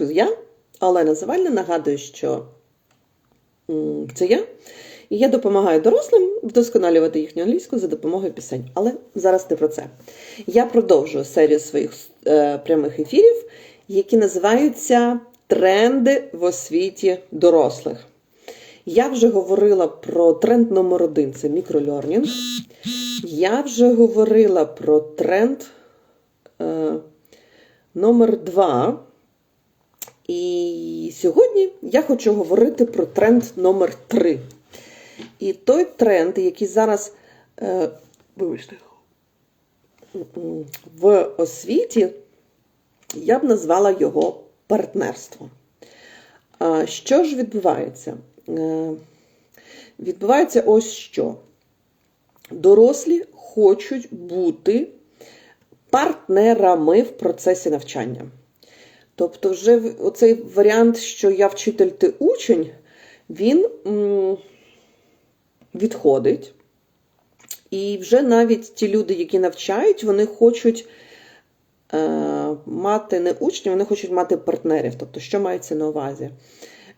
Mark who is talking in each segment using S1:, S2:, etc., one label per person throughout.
S1: Я, Олена Завальна, нагадую, що це я. І я допомагаю дорослим вдосконалювати їхню англійську за допомогою пісень. Але зараз не про це. Я продовжую серію своїх е, прямих ефірів, які називаються Тренди в освіті дорослих. Я вже говорила про тренд номер один це мікролернінг. Я вже говорила про тренд е, номер два. І сьогодні я хочу говорити про тренд номер 3 І той тренд, який зараз е, в освіті, я б назвала його партнерство. Що ж відбувається? Е, Відбувається ось що. Дорослі хочуть бути партнерами в процесі навчання. Тобто, вже оцей варіант, що я вчитель, ти учень, він відходить. І вже навіть ті люди, які навчають, вони хочуть е, мати не учнів, вони хочуть мати партнерів. Тобто, що мається на увазі?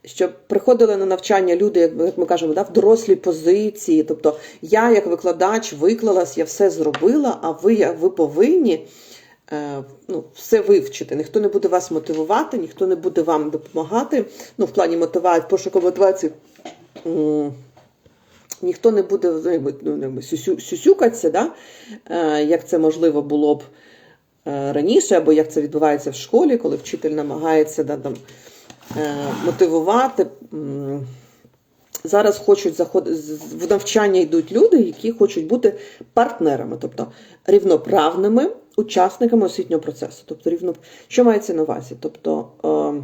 S1: Щоб приходили на навчання люди, як ми кажемо, да, в дорослій позиції. Тобто, я, як викладач, виклалась, я все зробила, а ви, ви повинні ну, все вивчити. Ніхто не буде вас мотивувати, ніхто не буде вам допомагати. Ну, в плані мотивації, пошуку мотивації. Ніхто не буде ну, сюсюкатися, да? як це можливо було б раніше, або як це відбувається в школі, коли вчитель намагається да, там, мотивувати. Зараз хочуть заходити в навчання йдуть люди, які хочуть бути партнерами, тобто рівноправними учасниками освітнього процесу. Тобто, рівно, що мається на увазі? Тобто е,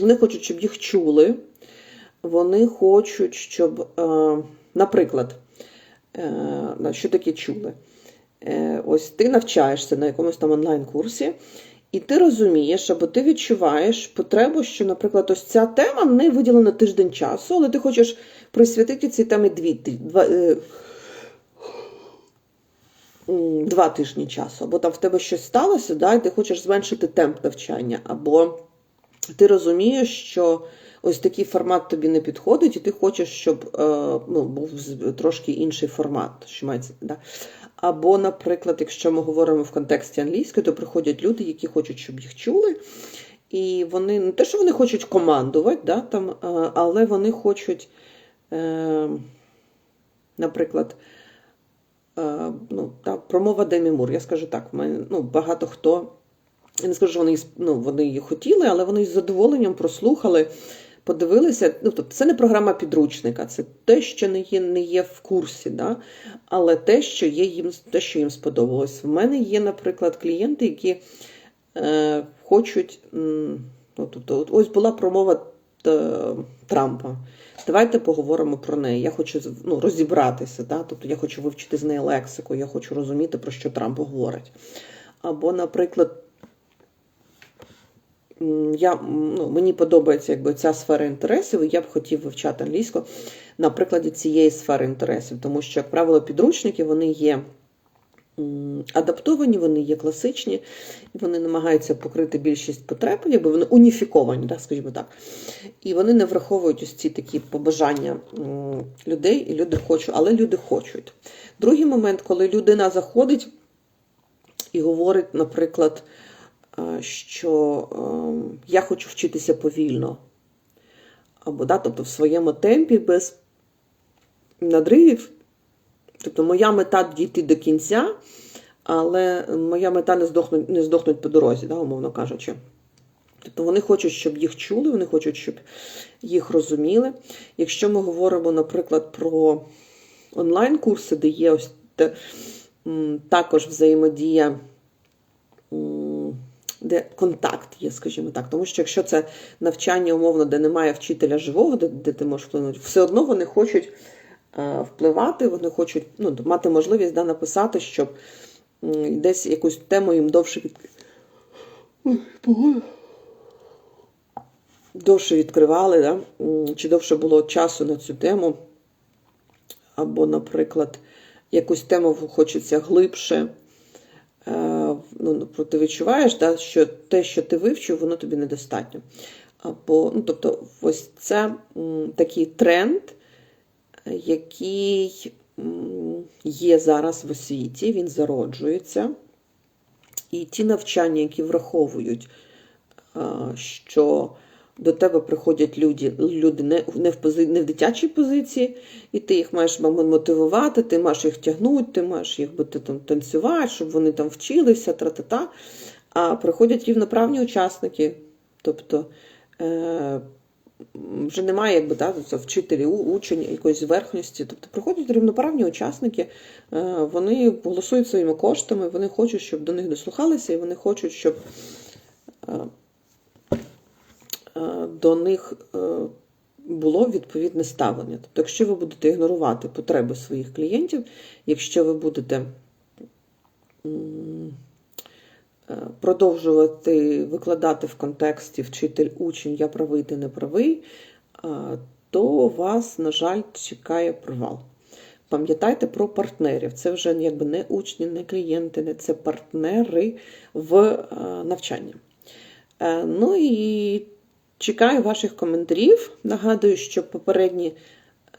S1: вони хочуть, щоб їх чули, вони хочуть, щоб, е, наприклад, е, що таке чули? Е, ось ти навчаєшся на якомусь там онлайн-курсі. І ти розумієш, або ти відчуваєш потребу, що, наприклад, ось ця тема не виділена тиждень часу, але ти хочеш присвятити цій темі дві, два, е, два тижні часу. Або там в тебе щось сталося, да, і ти хочеш зменшити темп навчання, або ти розумієш, що ось такий формат тобі не підходить, і ти хочеш, щоб е, ну, був трошки інший формат. що мається, да. Або, наприклад, якщо ми говоримо в контексті англійської, то приходять люди, які хочуть, щоб їх чули. І вони не те, що вони хочуть командувати, да, там, але вони хочуть, е, наприклад, е, ну, та, промова Демі Мур. Я скажу так, ми, ну, багато хто, я не скажу, що вони ну, вони її хотіли, але вони з задоволенням прослухали подивилися, ну тобто це не програма підручника, це те, що не є не є в курсі, да? але те, що є їм те, що їм сподобалось. В мене є, наприклад, клієнти, які е, хочуть. Ну, тобто, Ось була промова е, Трампа. Давайте поговоримо про неї. Я хочу ну, розібратися, да? тобто я хочу вивчити з неї лексику, я хочу розуміти, про що Трамп говорить. Або, наприклад, я, ну, Мені подобається якби, ця сфера інтересів, і я б хотів вивчати англійську на прикладі цієї сфери інтересів, тому що, як правило, підручники вони є адаптовані, вони є класичні, і вони намагаються покрити більшість потреб, якби вони уніфіковані, так, скажімо так. І вони не враховують ось ці такі побажання людей, і люди хочуть, але люди хочуть. Другий момент, коли людина заходить і говорить, наприклад, що ем, я хочу вчитися повільно. Або да, тобто в своєму темпі без надривів. Тобто моя мета дійти до кінця, але моя мета не здохнуть не здохнуть по дорозі, да, умовно кажучи. Тобто вони хочуть, щоб їх чули, вони хочуть, щоб їх розуміли. Якщо ми говоримо, наприклад, про онлайн-курси, де є ось те, також взаємодія де контакт є, скажімо так. Тому що якщо це навчання, умовно, де немає вчителя живого, де, де ти можеш вплинути, все одно вони хочуть впливати, вони хочуть ну, мати можливість да, написати, щоб десь якусь тему їм довше відкрити. Довше відкривали, да? чи довше було часу на цю тему, або, наприклад, якусь тему хочеться глибше. Е, ну, ну, ти відчуваєш, да, що те, що ти вивчив, воно тобі недостатньо. Або, ну, тобто, ось це м, такий тренд, який є зараз в освіті, він зароджується. І ті навчання, які враховують, що до тебе приходять люди, люди не, не, в пози, не в дитячій позиції, і ти їх маєш мотивувати, ти маєш їх тягнути, ти маєш їх бути там танцювати, щоб вони там вчилися, тра-та-та. А приходять рівноправні учасники. Тобто е, вже немає якби, це вчителі, учень якоїсь верхності. Тобто приходять рівноправні учасники, е, вони голосують своїми коштами, вони хочуть, щоб до них дослухалися, і вони хочуть, щоб е, е, до них було відповідне ставлення. Тобто, якщо ви будете ігнорувати потреби своїх клієнтів, якщо ви будете продовжувати викладати в контексті вчитель, учень, я правий, ти не правий, е, то вас, на жаль, чекає провал. Пам'ятайте про партнерів. Це вже якби не учні, не клієнти, не це партнери в е, навчанні. Е, Ну і чекаю ваших коментарів. Нагадую, що попередні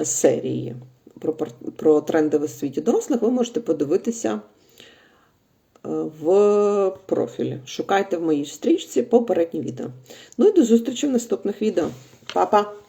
S1: серії про, про тренди в освіті дорослих ви можете подивитися е, в профілі. Шукайте в моїй стрічці попередні відео. Ну і до зустрічі в наступних відео. Па-па!